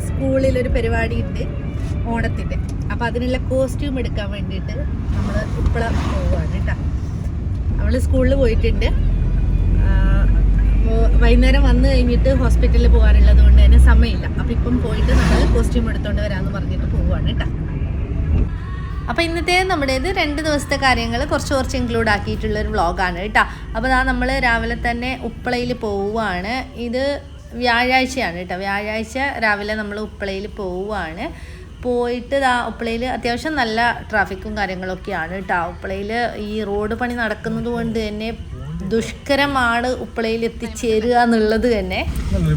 സ്കൂളിൽ ഒരു പരിപാടി ഉണ്ട് ഓണത്തിന്റെ അപ്പം അതിനുള്ള കോസ്റ്റ്യൂം എടുക്കാൻ വേണ്ടിയിട്ട് നമ്മൾ ഇപ്പോഴും പോവുകയാണ് കേട്ടോ. അവൾ സ്കൂളിൽ പോയിട്ടുണ്ട്. ആ, വൈകുന്നേരം വന്ന് കഴിഞ്ഞിട്ട് ഹോസ്പിറ്റലിൽ പോകാനുള്ളത് കൊണ്ട് തന്നെ സമയമില്ല. അപ്പം ഇപ്പം പോയിട്ട് നമ്മൾ കോസ്റ്റ്യൂം എടുത്തോണ്ട് വരാമെന്ന് പറഞ്ഞിട്ട് പോവുകയാണ് കേട്ടോ. അപ്പോൾ ഇന്നത്തെ നമ്മുടേത് രണ്ട് ദിവസത്തെ കാര്യങ്ങൾ കുറച്ച് കുറച്ച് ഇൻക്ലൂഡ് ആക്കിയിട്ടുള്ള ഒരു വ്ളോഗാണ് കേട്ടോ. അപ്പോൾ ദാ നമ്മൾ രാവിലെ തന്നെ ഉപ്പളയിൽ പോവുകയാണ് ഇത് വ്യാഴാഴ്ചയാണ് കേട്ടോ വ്യാഴാഴ്ച രാവിലെ നമ്മൾ ഉപ്പളയിൽ പോവുകയാണ് പോയിട്ട് ദാ ഉപ്പളയിൽ അത്യാവശ്യം നല്ല ട്രാഫിക്കും കാര്യങ്ങളൊക്കെയാണ് കേട്ടോ ഉപ്പളയിൽ ഈ റോഡ് പണി നടക്കുന്നത് കൊണ്ട് തന്നെ ദുഷ്കരമാണ് ഉപ്പളയിൽ എത്തിച്ചേരുക എന്നുള്ളത് തന്നെ. ഇത്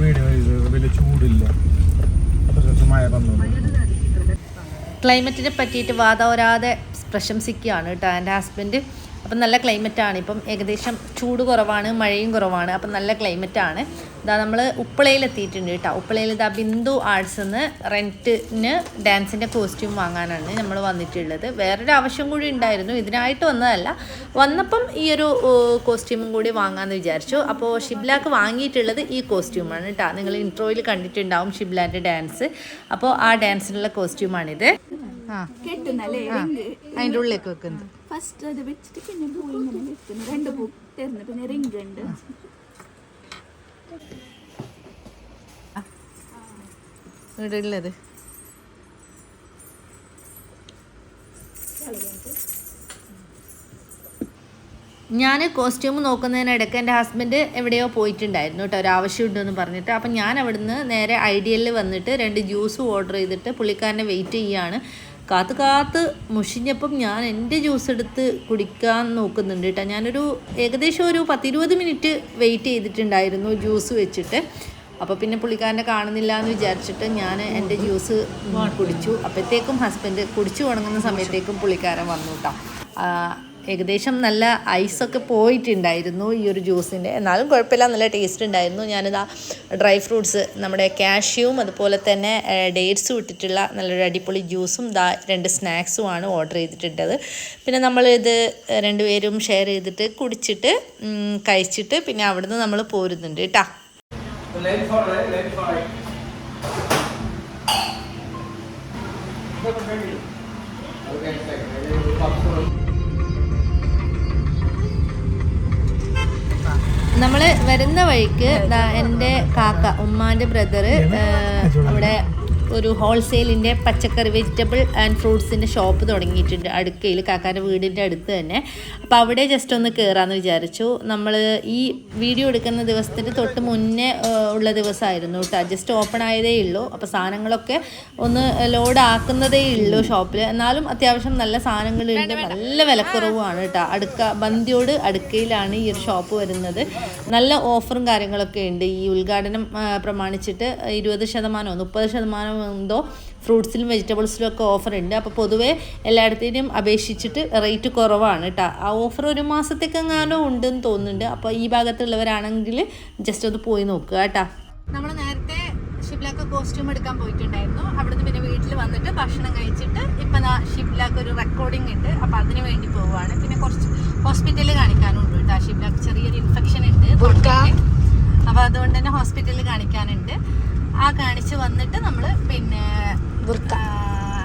ക്ലൈമറ്റിനെ പറ്റിയിട്ട് വാതോരാതെ പ്രശംസിക്കുകയാണ് കേട്ടോ എന്റെ ഹസ്ബൻഡ്. അപ്പം നല്ല ക്ലൈമറ്റാണ്. ഇപ്പം ഏകദേശം ചൂട് കുറവാണ് മഴയും കുറവാണ്. അപ്പം നല്ല ക്ലൈമറ്റാണ്. ഇതാ നമ്മൾ ഉപ്പളയിൽ എത്തിയിട്ടുണ്ട് കേട്ടോ. ഉപ്പളയിൽ ഇതാ ബിന്ദു ആർട്സ് എന്ന് റെന്റിന് ഡാൻസിന്റെ കോസ്റ്റ്യൂം വാങ്ങാനാണ് നമ്മൾ വന്നിട്ടുള്ളത്. വേറൊരു ആവശ്യം കൂടി ഉണ്ടായിരുന്നു. ഇതിനായിട്ട് വന്നതല്ല. വന്നപ്പം ഈ ഒരു കോസ്റ്റ്യൂമും കൂടി വാങ്ങാമെന്ന് വിചാരിച്ചു. അപ്പോൾ ഷിബ്ലാക്ക് വാങ്ങിയിട്ടുള്ളത് ഈ കോസ്റ്റ്യൂമാണ് കേട്ടോ. നിങ്ങൾ ഇൻട്രോയിൽ കണ്ടിട്ടുണ്ടാവും ഷിബ്ലാന്റെ ഡാൻസ്. അപ്പോൾ ആ ഡാൻസിനുള്ള കോസ്റ്റ്യൂമാണിത്. കെട്ടുന്നല്ലേ? അതിന്റെ ഉള്ളിലേക്ക് വെക്കുന്നത്. ഫസ്റ്റ് അത് വെച്ചിട്ട് പിന്നെ പൂ ഇങ്ങനെ വെക്കുന്നു. രണ്ട് പൂ തരുന്നു. പിന്നെ റിംഗ് ഉണ്ട്. ഇവിടെ ഉള്ളത്. ഞാൻ കോസ്റ്റ്യൂം നോക്കുന്നതിനിടയ്ക്ക് എന്റെ ഹസ്ബൻഡ് എവിടെയോ പോയിട്ടുണ്ടായിരുന്നു കേട്ടോ. ഒരു ആവശ്യമുണ്ടെന്ന് പറഞ്ഞിട്ട്. അപ്പം ഞാൻ അവിടുന്ന് നേരെ ഐഡിയലിൽ വന്നിട്ട് രണ്ട് ജ്യൂസ് ഓർഡർ ചെയ്തിട്ട് പുള്ളിക്കാരനെ വെയിറ്റ് ചെയ്യുകയാണ് കാത്ത് കാത്ത് മുഷിഞ്ഞപ്പം ഞാൻ എന്റെ ജ്യൂസ് എടുത്ത് കുടിക്കാൻ നോക്കുന്നുണ്ട് കേട്ടോ. ഞാനൊരു ഏകദേശം ഒരു പത്തിരുപത് മിനിറ്റ് വെയിറ്റ് ചെയ്തിട്ടുണ്ടായിരുന്നു ജ്യൂസ് വെച്ചിട്ട്. അപ്പോൾ പിന്നെ പുള്ളിക്കാരനെ കാണുന്നില്ല എന്ന് വിചാരിച്ചിട്ട് ഞാൻ എന്റെ ജ്യൂസ് കുടിച്ചു. അപ്പോഴത്തേക്കും ഹസ്ബൻഡ് കുടിച്ചു തുടങ്ങുന്ന സമയത്തേക്കും പുള്ളിക്കാരൻ വന്നു കേട്ടോ. ഏകദേശം നല്ല ഐസൊക്കെ പോയിട്ടുണ്ടായിരുന്നു ഈ ഒരു ജ്യൂസിന്റെ. എന്നാലും കുഴപ്പമില്ല നല്ല ടേസ്റ്റ് ഉണ്ടായിരുന്നു. ഞാനിതാ ഡ്രൈ ഫ്രൂട്ട്സ് നമ്മുടെ കാഷ്യൂവും അതുപോലെ തന്നെ ഡേറ്റ്സും ഇട്ടിട്ടുള്ള നല്ലൊരു അടിപൊളി ജ്യൂസും ദാ രണ്ട് സ്നാക്സുമാണ് ഓർഡർ ചെയ്തിട്ടുണ്ടത്. പിന്നെ നമ്മൾ ഇത് രണ്ടുപേരും ഷെയർ ചെയ്തിട്ട് കുടിച്ചിട്ട് കഴിച്ചിട്ട് പിന്നെ അവിടുന്ന് നമ്മൾ പോരുന്നുണ്ട് കേട്ടോ നമ്മൾ വരുന്ന വഴിക്ക് എന്റെ കാക്ക ഉമ്മാന്റെ ബ്രദറ് അവിടെ ഒരു ഹോൾസെയിലിന്റെ പച്ചക്കറി വെജിറ്റബിൾ ആൻഡ് ഫ്രൂട്ട്സിന്റെ ഷോപ്പ് തുടങ്ങിയിട്ടുണ്ട്. അടുക്കയിൽ കാക്കാന്റെ വീടിന്റെ അടുത്ത് തന്നെ. അപ്പോൾ അവിടെ ജസ്റ്റ് ഒന്ന് കയറാമെന്ന് വിചാരിച്ചു. നമ്മൾ ഈ വീഡിയോ എടുക്കുന്ന ദിവസത്തിന് തൊട്ട് മുന്നേ ഉള്ള ദിവസമായിരുന്നു കേട്ടോ. ജസ്റ്റ് ഓപ്പൺ ആയതേ ഉള്ളൂ. അപ്പോൾ സാധനങ്ങളൊക്കെ ഒന്ന് ലോഡ് ആക്കുന്നതേ ഉള്ളൂ ഷോപ്പിൽ എന്നാലും അത്യാവശ്യം നല്ല സാധനങ്ങളുണ്ട്. നല്ല വിലക്കുറവുമാണ് കേട്ടോ. അടുക്ക ബന്ധിയോട് അടുക്കയിലാണ് ഈ ഒരു ഷോപ്പ് വരുന്നത്. നല്ല ഓഫറും കാര്യങ്ങളൊക്കെ ഉണ്ട്. ഈ ഉദ്ഘാടനം പ്രമാണിച്ചിട്ട് ഇരുപത് ശതമാനമോ മുപ്പത് ശതമാനം എന്തോ ഫ്രൂട്ട്സിലും വെജിറ്റബിൾസിലും ഒക്കെ ഓഫർ ഉണ്ട് അപ്പോൾ പൊതുവേ എല്ലായിടത്തേനും അപേക്ഷിച്ചിട്ട് റേറ്റ് കുറവാണ് കേട്ടോ ആ ഓഫർ ഒരു മാസത്തേക്ക് എങ്ങാനും ഉണ്ടെന്ന് തോന്നുന്നുണ്ട്. അപ്പോൾ ഈ ഭാഗത്തുള്ളവരാണെങ്കിൽ ജസ്റ്റ് ഒന്ന് പോയി നോക്കുക കേട്ടോ നമ്മൾ നേരത്തെ ഷിപ്ലാക്ക് കോസ്റ്റ്യൂം എടുക്കാൻ പോയിട്ടുണ്ടായിരുന്നു. അവിടുന്ന് പിന്നെ വീട്ടിൽ വന്നിട്ട് ഭക്ഷണം കഴിച്ചിട്ട് ഇപ്പം ഷിപ്ലാക്ക് ഷിബ്ലാക്ക് ഒരു റെക്കോർഡിംഗ് ഉണ്ട്. അപ്പം അതിന് വേണ്ടി പോവുകയാണ് പിന്നെ കുറച്ച് ഹോസ്പിറ്റലിൽ കാണിക്കാനുണ്ട് കേട്ടോ ഷിപ്ലാക്ക് ചെറിയൊരു ഇൻഫെക്ഷൻ ഉണ്ട്. അപ്പോൾ അതുകൊണ്ട് തന്നെ ഹോസ്പിറ്റലിൽ കാണിക്കാനുണ്ട്. ആ കാണിച്ച് വന്നിട്ട് നമ്മൾ പിന്നെ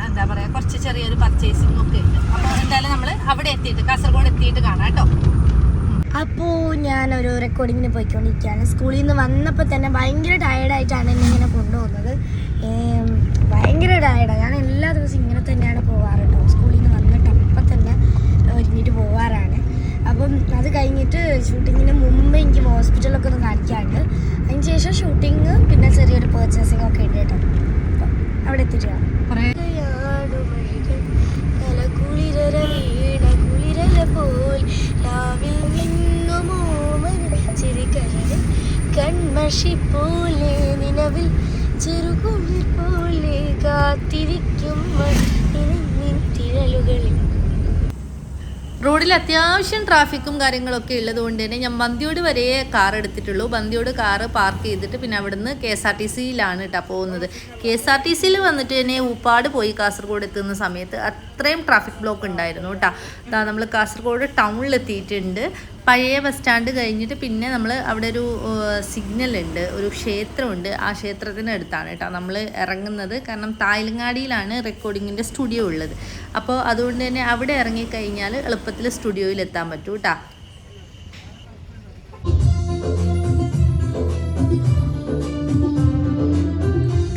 എന്താ പറയാ കുറച്ച് ചെറിയൊരു പർച്ചേസിംഗ് ഒക്കെ ഉണ്ട്. അപ്പോൾ എന്തായാലും നമ്മൾ അവിടെ എത്തിയിട്ട് കാസർഗോഡ് എത്തിയിട്ട് കാണാം കേട്ടോ. അപ്പോൾ ഒരു റെക്കോർഡിങ്ങിന് പോയിക്കൊണ്ടിരിക്കുകയാണ്. സ്കൂളിൽ നിന്ന് വന്നപ്പോൾ തന്നെ ഭയങ്കര ടയർഡായിട്ടാണ് എന്നെ ഇങ്ങനെ കൊണ്ടുപോകുന്നത്. ഭയങ്കര ടയർഡാണ് ഞാൻ എല്ലാ ദിവസവും ഇങ്ങനെ തന്നെയാണ് പോവാറ് കേട്ടോ സ്കൂളിൽ നിന്ന് വന്നിട്ട് അപ്പം തന്നെ ഒരുങ്ങിയിട്ട് പോവാറാണ് അപ്പം അത് കഴിഞ്ഞിട്ട് ഷൂട്ടിങ്ങിന് മുമ്പ് എനിക്ക് ഹോസ്പിറ്റലൊക്കെ ഒന്ന് കാണിക്കാറുണ്ട് അതിന് ശേഷം ഷൂട്ടിങ് പിന്നെ ചെറിയൊരു പേർച്ചേസിംഗ് ഒക്കെ ഉണ്ട് കേട്ടോ അപ്പം അവിടെ എത്തിയിട്ട് കൺമഷി പോലെ നിലവിൽ ചെറുകുളിർ പോലെ കാത്തിരിക്കും തിരലുകളിൽ റോഡിൽ അത്യാവശ്യം ട്രാഫിക്കും കാര്യങ്ങളൊക്കെ ഉള്ളത് കൊണ്ട് തന്നെ ഞാൻ ബന്ദിയോട് വരെ കാർ എടുത്തിട്ടുള്ളൂ. ബന്ദിയോട് കാർ പാർക്ക് ചെയ്തിട്ട് പിന്നെ അവിടുന്ന് കെ എസ് ആർ ടി സിയിലാണ് കേട്ടോ പോകുന്നത്. കെ എസ് ആർ ടി സിയിൽ വന്നിട്ട് തന്നെ ഉപ്പാട് പോയി കാസർഗോഡ് എത്തുന്ന സമയത്ത് അത്രയും ട്രാഫിക് ബ്ലോക്ക് ഉണ്ടായിരുന്നു കേട്ടോ നമ്മൾ കാസർഗോഡ് ടൗണിൽ എത്തിയിട്ടുണ്ട്. പഴയ ബസ് സ്റ്റാൻഡ് കഴിഞ്ഞിട്ട് പിന്നെ നമ്മൾ അവിടെ ഒരു സിഗ്നൽ ഉണ്ട് ഒരു ക്ഷേത്രമുണ്ട്. ആ ക്ഷേത്രത്തിന് അടുത്താണ് കേട്ടോ നമ്മൾ ഇറങ്ങുന്നത്. കാരണം തായലങ്ങാടിയിലാണ് റെക്കോർഡിങ്ങിന്റെ സ്റ്റുഡിയോ ഉള്ളത്. അപ്പോൾ അതുകൊണ്ട് തന്നെ അവിടെ ഇറങ്ങിക്കഴിഞ്ഞാൽ എളുപ്പത്തിൽ സ്റ്റുഡിയോയിൽ എത്താൻ പറ്റൂ കേട്ടോ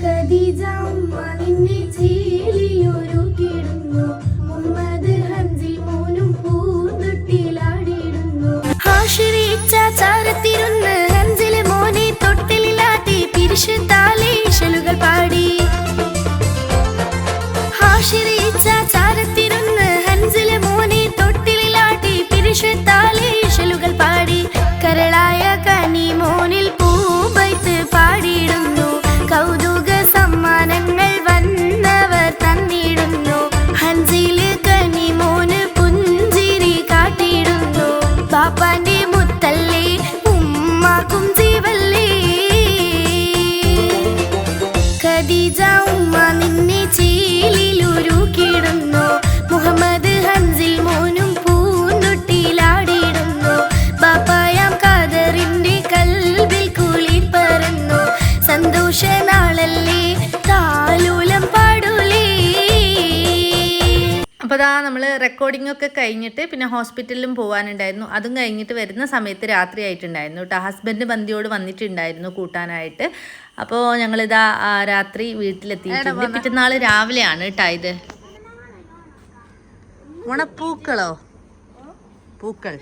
ഖദീജ അപ്പോൾ അതാ നമ്മൾ റെക്കോർഡിംഗ് ഒക്കെ കഴിഞ്ഞിട്ട് പിന്നെ ഹോസ്പിറ്റലിലും പോകാനുണ്ടായിരുന്നു അതും കഴിഞ്ഞിട്ട് വരുന്ന സമയത്ത് രാത്രി ആയിട്ടുണ്ടായിരുന്നു കേട്ടോ ഹസ്ബൻഡ് ബന്ധിയോട് വന്നിട്ടുണ്ടായിരുന്നു കൂട്ടാനായിട്ട്. അപ്പോൾ ഞങ്ങളിതാ രാത്രി വീട്ടിലെത്തി പിറ്റന്നാൾ രാവിലെയാണ് കേട്ടോ ഇത്. ഉണപ്പൂക്കളോ പൂക്കൾ.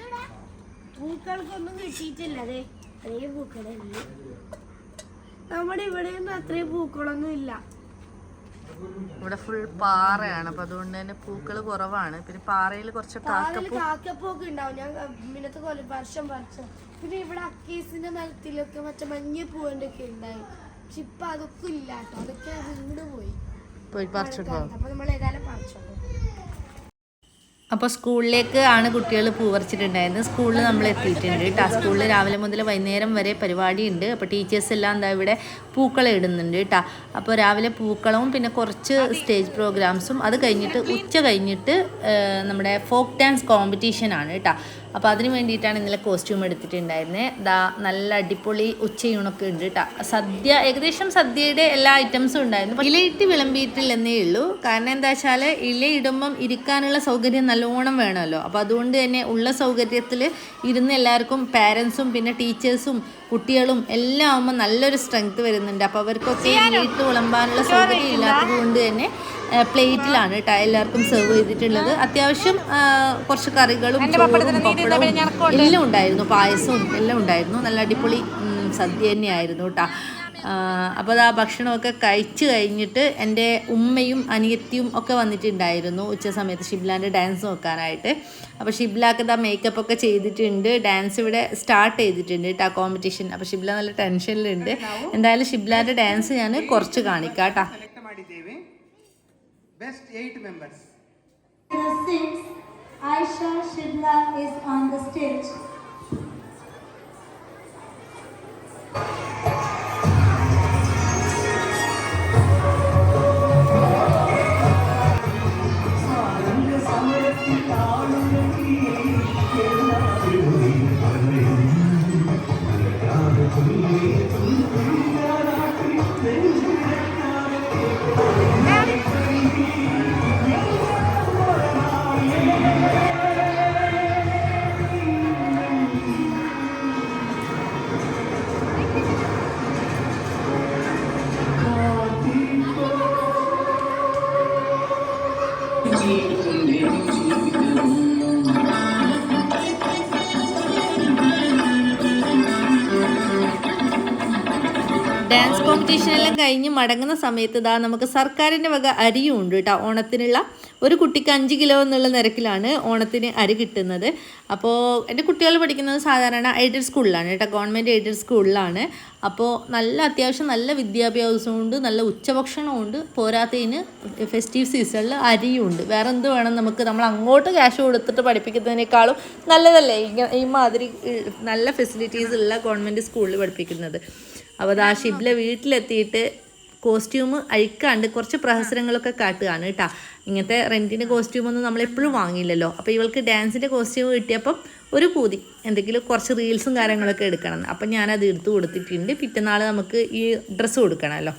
പൂക്കൾക്കൊന്നും കിട്ടിയിട്ടില്ല. നമ്മുടെ ഇവിടെയൊന്നും അത്രയും പൂക്കളൊന്നും ഇല്ല. ഇവിടെ ഫുൾ പാറയാണ്. അപ്പൊ അതുകൊണ്ട് തന്നെ പൂക്കൾ കുറവാണ്. പിന്നെ പാറയിൽ കുറച്ച് കാക്കപ്പൂ കാക്കപ്പൊക്കെ ഉണ്ടാവും. ഞാൻ മിനത്തെ കൊല്ലം വർഷം വർഷം. പിന്നെ ഇവിടെ അക്കീസിന്റെ മരത്തിലൊക്കെ മറ്റേ മഞ്ഞ പൂവിന്റെ ഒക്കെ ഉണ്ടായി. പക്ഷെ ഇപ്പൊ അതൊക്കെ ഇല്ല കേട്ടോ. അതൊക്കെ വീട് പോയി. പോയി പറിച്ചിട്ടോ അപ്പൊ നമ്മൾ ഏതായാലും പറിച്ചോളൂ. അപ്പോൾ സ്കൂളിലേക്ക് ആണ് കുട്ടികൾ പൂവറിച്ചിട്ടുണ്ടായിരുന്നത് സ്കൂളിൽ നമ്മൾ എത്തിയിട്ടുണ്ട് കേട്ടോ സ്കൂളിൽ രാവിലെ മുതൽ വൈകുന്നേരം വരെ പരിപാടിയുണ്ട്. അപ്പോൾ ടീച്ചേഴ്സ് എല്ലാം എന്താ ഇവിടെ പൂക്കളം ഇടുന്നുണ്ട് കേട്ടോ. അപ്പോൾ രാവിലെ പൂക്കളവും പിന്നെ കുറച്ച് സ്റ്റേജ് പ്രോഗ്രാംസും അത് കഴിഞ്ഞിട്ട് ഉച്ച കഴിഞ്ഞിട്ട് നമ്മുടെ ഫോക്ക് ഡാൻസ് കോമ്പറ്റീഷൻ ആണ് കേട്ടോ. അപ്പോൾ അതിന് വേണ്ടിയിട്ടാണ് ഇന്നലെ കോസ്റ്റ്യൂം എടുത്തിട്ടുണ്ടായിരുന്നത് ദാ നല്ല അടിപൊളി ഉച്ചയൂണൊക്കെ ഉണ്ട് കേട്ടോ. സദ്യ ഏകദേശം സദ്യയുടെ എല്ലാ ഐറ്റംസും ഉണ്ടായിരുന്നു. ഇലയിട്ട് വിളമ്പിയിട്ടില്ലെന്നേ ഉള്ളൂ. കാരണം എന്താ വെച്ചാൽ ഇലയിടുമ്പം ഇരിക്കാനുള്ള സൗകര്യം നല്ലോണം വേണമല്ലോ. അപ്പോൾ അതുകൊണ്ട് തന്നെ ഉള്ള സൗകര്യത്തിൽ ഇരുന്ന് എല്ലാവർക്കും പാരൻസും പിന്നെ ടീച്ചേഴ്സും കുട്ടികളും എല്ലാം ആകുമ്പോൾ നല്ലൊരു സ്ട്രെങ്ത് വരുന്നുണ്ട്. അപ്പോൾ അവർക്കൊക്കെ വീട്ടിൽ വിളമ്പാനുള്ള സൗകര്യം ഇല്ലാത്തത് കൊണ്ട് തന്നെ പ്ലേറ്റിലാണ് കേട്ടോ എല്ലാവർക്കും സെർവ് ചെയ്തിട്ടുള്ളത്. അത്യാവശ്യം കുറച്ച് കറികളും ചോറും പപ്പടവും എല്ലാം ഉണ്ടായിരുന്നു. പായസവും എല്ലാം ഉണ്ടായിരുന്നു. നല്ല അടിപൊളി സദ്യ തന്നെയായിരുന്നു കേട്ടോ. അപ്പോൾ ആ ഭക്ഷണമൊക്കെ കഴിച്ചു കഴിഞ്ഞിട്ട് എന്റെ ഉമ്മയും അനിയത്തിയും ഒക്കെ വന്നിട്ടുണ്ടായിരുന്നു ഉച്ച സമയത്ത് ഷിബ്ലാന്റെ ഡാൻസ് നോക്കാനായിട്ട്. അപ്പോൾ ഷിബ്ലാക്ക് ഇതാ മേക്കപ്പ് ഒക്കെ ചെയ്തിട്ടുണ്ട്. ഡാൻസ് ഇവിടെ സ്റ്റാർട്ട് ചെയ്തിട്ടുണ്ട് കേട്ടോ കോമ്പറ്റീഷൻ അപ്പോൾ ഷിബ്ല നല്ല ടെൻഷനിലുണ്ട്. എന്തായാലും ഷിബ്ലാന്റെ ഡാൻസ് ഞാൻ കുറച്ച് കാണിക്കാം കേട്ടോ members. Aisha Shibla is on the stage. എല്ലാം കഴിഞ്ഞ് മടങ്ങുന്ന സമയത്ത് ഇതാ നമുക്ക് സർക്കാരിന്റെ വക അരിയും ഉണ്ട് കേട്ടോ. ഓണത്തിനുള്ള ഒരു കുട്ടിക്ക് അഞ്ച് കിലോ എന്നുള്ള നിരക്കിലാണ് ഓണത്തിന് അരി കിട്ടുന്നത്. അപ്പോൾ എന്റെ കുട്ടികൾ പഠിക്കുന്നത് സാധാരണ എയ്ഡഡ് സ്കൂളിലാണ് കേട്ടോ. ഗവൺമെന്റ് എയ്ഡഡ് സ്കൂളിലാണ്. അപ്പോൾ നല്ല അത്യാവശ്യം നല്ല വിദ്യാഭ്യാസമുണ്ട് നല്ല ഉച്ചഭക്ഷണമുണ്ട് പോരാത്തതിന് ഫെസ്റ്റീവ് സീസണിൽ അരിയും ഉണ്ട് വേറെ എന്ത് വേണം നമുക്ക്? നമ്മൾ അങ്ങോട്ട് ക്യാഷ് കൊടുത്തിട്ട് പഠിപ്പിക്കുന്നതിനേക്കാളും നല്ലതല്ലേ? ഈ മാതിരി നല്ല ഫെസിലിറ്റീസ് ഉള്ള ഗവൺമെന്റ് സ്കൂളിൽ പഠിപ്പിക്കുന്നത്. അപ്പോൾ ദാ ഷിബിലെ വീട്ടിലെത്തിയിട്ട് കോസ്റ്റ്യൂം അഴിക്കാണ്ട് കുറച്ച് പ്രഹസനങ്ങളൊക്കെ കാട്ടുകയാണ് കേട്ടോ. ഇങ്ങനത്തെ റെന്റിന് കോസ്റ്റ്യൂമൊന്നും നമ്മളെപ്പോഴും വാങ്ങിയില്ലല്ലോ. അപ്പോൾ ഇവൾക്ക് ഡാൻസിന്റെ കോസ്റ്റ്യൂം കിട്ടിയപ്പം ഒരു പൂതി. എന്തെങ്കിലും കുറച്ച് റീൽസും കാര്യങ്ങളൊക്കെ എടുക്കണം. അപ്പം ഞാനത് എടുത്തു കൊടുത്തിട്ടുണ്ട്. പിറ്റന്നാൾ നമുക്ക് ഈ ഡ്രസ്സ് കൊടുക്കണമല്ലോ.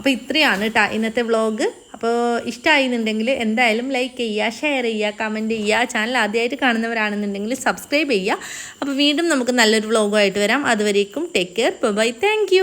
അപ്പോൾ ഇത്രയാണ് കേട്ടോ ഇന്നത്തെ വ്ളോഗ് അപ്പോൾ ഇഷ്ടമായിരുന്നുണ്ടെങ്കിൽ എന്തായാലും ലൈക്ക് ചെയ്യുക ഷെയർ ചെയ്യുക കമന്റ് ചെയ്യുക. ചാനൽ ആദ്യമായിട്ട് കാണുന്നവരാണെന്നുണ്ടെങ്കിൽ സബ്സ്ക്രൈബ് ചെയ്യുക. അപ്പോൾ വീണ്ടും നമുക്ക് നല്ലൊരു വ്ളോഗുമായിട്ട് വരാം. അതുവരേക്കും ടേക്ക് കെയർ ബൈ താങ്ക്